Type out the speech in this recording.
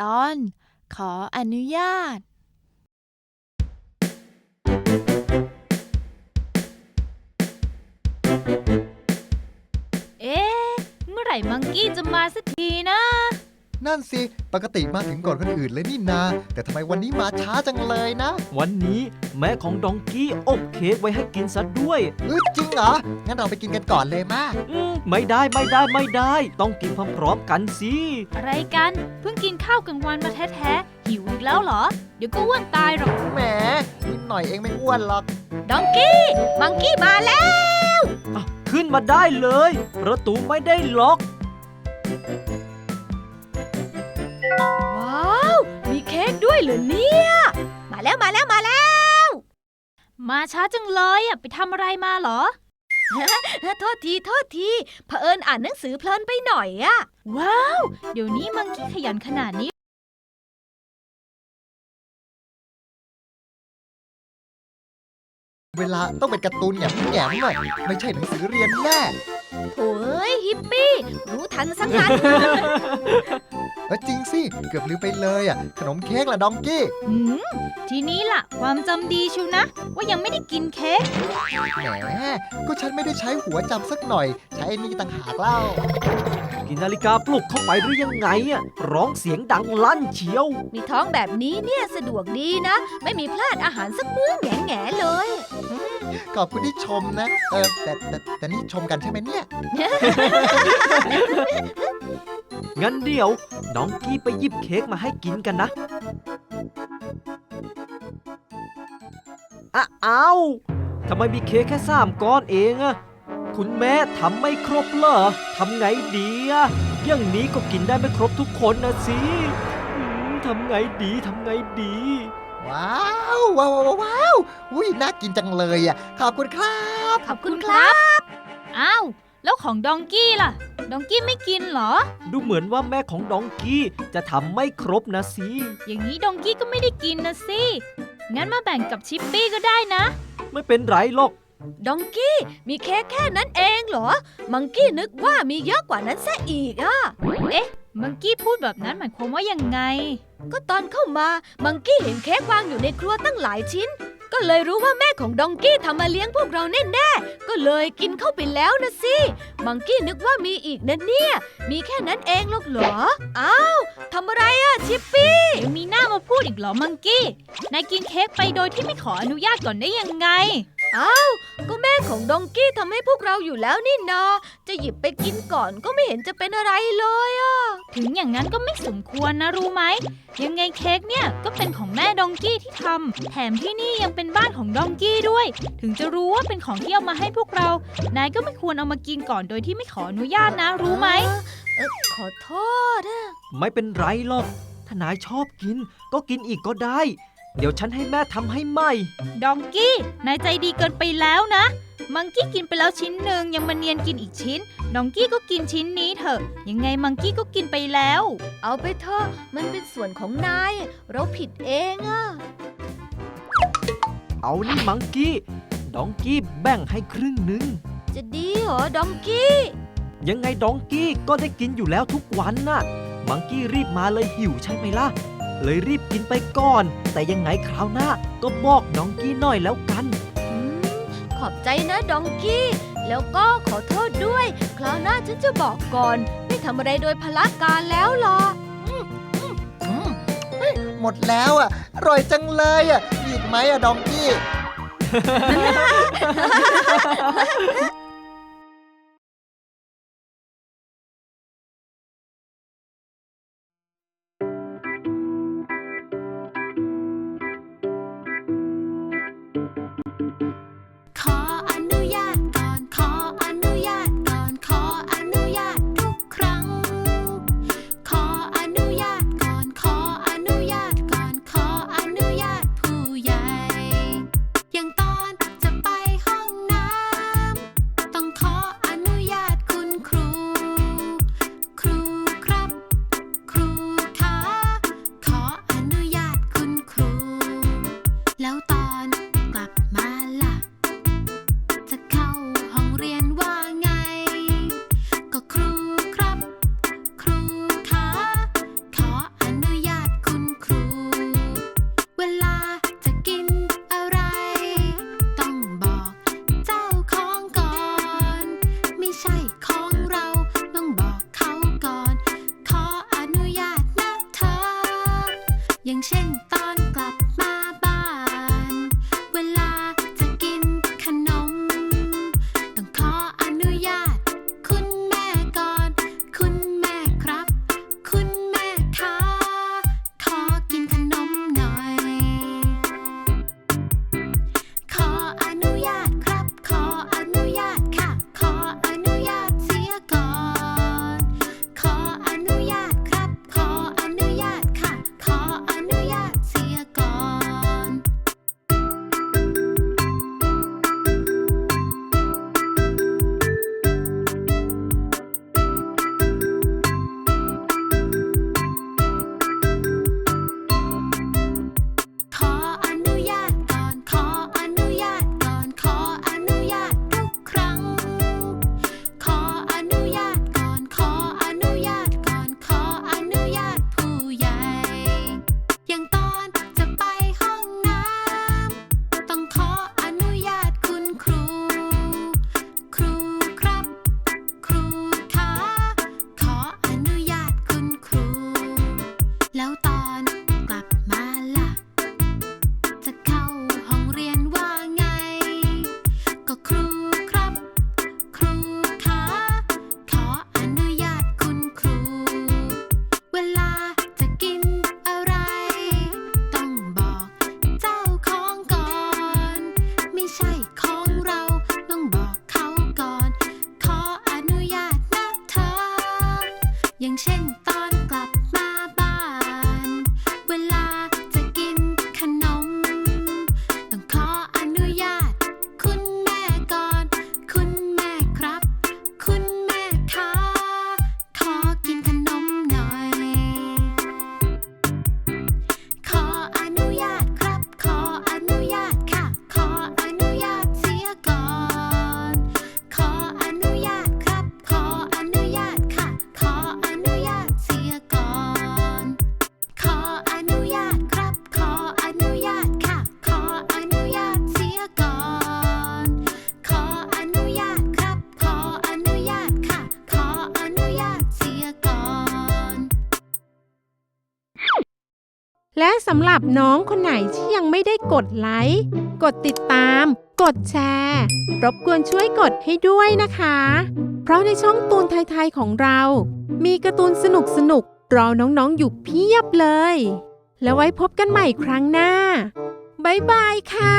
ตอน ขออนุญาต เอ๊ะ เมื่อไหร่มังกี้จะมาสักทีนะ นั่นสิ ปกติมาถึงก่อนคนอื่นเลยนี่นา แต่ทำไมวันนี้มาช้าจังเลยนะวันนี้แม่ของดองกี้อบเค้กไว้ให้กินซะด้วย เออจริงเหรอ งั้นเราไปกินกันก่อนเลยมาอืมไม่ได้ไม่ได้ไม่ได้ ต้องกินพร้อมๆกันสิ อะไรกัน เพิ่งกินข้าวกลางวันมาแท้ๆ หิวอีกแล้วเหรอ เดี๋ยวก็อ้วนตายหรอก แหมนิดหน่อยเองไม่อ้วนหรอก ดองกี้ มังกี้มาแล้วอะขึ้นมาได้เลย ประตูไม่ได้ล็อก เหรอเนี่ย มาแล้วมาแล้วมาแล้ว มาช้าจังเลยอะไปทำอะไรมาเหรอ โทษทีโทษทีเผอิญอ่านหนังสือเพลินไปหน่อยอะว้าว เดี๋ยวนี้มังกี้ขยันขนาดนี้เวลาต้องเป็นการ์ตูนแหง่มแหง่มๆอะไม่ใช่หนังสือเรียนแน่โถ่เอ้ยฮิปปี้ รู้ทันสังงั้น เออจริงสิ เกือบลืมไปเลยอะ ขนมเค้กล่ะดองกี้หืมทีนี้ล่ะ ความจำดีชิวนะ ว่ายังไม่ได้กินเค้กแหมก็ฉันไม่ได้ใช้หัวจำสักหน่อย ใช้ไอ้นี่ต่างหากเล่า กินนาฬิกาปลุกเข้าไปหรือยังไงอะร้องเสียงดังลั่นเชียว มีท้องแบบนี้เนี่ยสะดวกดีนะ ไม่มีพลาดอาหารสักมื้อแง่แง่ๆเลย ขอบคุณที่ชมนะ เออแต่แต่แต่นี่ชมกันใช่ไหมเนี่ย งั้นเดี๋ยว น้องกี้ไปหยิบเค้กมาให้กินกันนะอะอ้าวทำไมมีเค้กแค่สามก้อนเองอะคุณแม่ทำไม่ครบเหรอทำไงดีอะอย่างนี้ก็กินได้ไม่ครบทุกคนนะสิอืมทำไงดีทำไงดีว้าวว้าวว้าวว้าวอุ้ยน่ากินจังเลยอะขอบคุณครับ ขอบคุณครับ อ้าว แล้วของดองกี้ล่ะ ดองกี้ไม่กินเหรอ ดูเหมือนว่าแม่ของดองกี้จะทำไม่ครบนะสิ อย่างนี้ดองกี้ก็ไม่ได้กินนะสิ งั้นมาแบ่งกับชิปปี้ก็ได้นะ ไม่เป็นไรหรอก ดองกี้มีเค้กแค่นั้นเองเหรอ มังกี้นึกว่ามีเยอะกว่านั้นซะอีกอะเอ๊ะ มังกี้พูดแบบนั้นหมายความว่ายังไง ก็ตอนเข้ามา มังกี้เห็นเค้กวางอยู่ในครัวตั้งหลายชิ้น ก็เลยรู้ว่าแม่ของดองกี้ทำมาเลี้ยงพวกเราแน่ๆ ก็เลยกินเข้าไปแล้วนะสิ มังกี้นึกว่ามีอีกนะเนี่ย มีแค่นั้นเองหรอกเหรอ อ้าวทำอะไรอะชิปปี้ยังมีหน้ามาพูดอีกเหรอมังกี้ นายกินเค้กไปโดยที่ไม่ขออนุญาตก่อนได้ยังไง อ้าวก็แม่ของดองกี้ทำให้พวกเราอยู่แล้วนี่นา จะหยิบไปกินก่อนก็ไม่เห็นจะเป็นอะไรเลยอะถึงอย่างนั้นก็ไม่สมควรนะรู้ไหม ยังไงเค้กเนี่ยก็เป็นของแม่ดองกี้ที่ทำแถมที่นี่ยังเป็นบ้านของดองกี้ด้วย ถึงจะรู้ว่าเป็นของที่เอามาให้พวกเรา นายก็ไม่ควรเอามากินก่อนโดยที่ไม่ขออนุญาตนะรู้ไหมขอโทษอะไม่เป็นไรหรอก ถ้านายชอบกินก็กินอีกก็ได้ เดี๋ยวฉันให้แม่ทำให้ใหม่ ดองกี้ นายใจดีเกินไปแล้วนะ มังกี้กินไปแล้วชิ้นหนึ่งยังมาเนียนกินอีกชิ้น ดองกี้ก็กินชิ้นนี้เถอะ ยังไงมังกี้ก็กินไปแล้ว เอาไปเถอะ มันเป็นส่วนของนาย เราผิดเองอะเอานี่มังกี้ ดองกี้แบ่งให้ครึ่งหนึ่ง จะดีเหรอดองกี้ ยังไงดองกี้ก็ได้กินอยู่แล้วทุกวันน่ะ มังกี้รีบมาเลยหิวใช่ไหมล่ะ เลยรีบกินไปก่อน แต่ยังไงคราวหน้าก็บอกดองกี้หน่อยแล้วกัน อืม ขอบใจนะดองกี้ แล้วก็ขอโทษด้วย คราวหน้าฉันจะบอกก่อน ไม่ทำอะไรโดยพละการแล้วหรอกอืมเฮ้ยหมดแล้วอะ อร่อยจังเลยอะมีอีกไหมอะ ดองกี้ うと และสำหรับน้องคนไหนที่ยังไม่ได้กดไลค์ กดติดตาม กดแชร์ รบกวนช่วยกดให้ด้วยนะคะ เพราะในช่องตูนไทยๆของเรา มีการ์ตูนสนุกสนุกรอน้องๆออยู่เพียบเลย แล้วไว้พบกันใหม่ครั้งหน้า บ๊ายบายค่ะ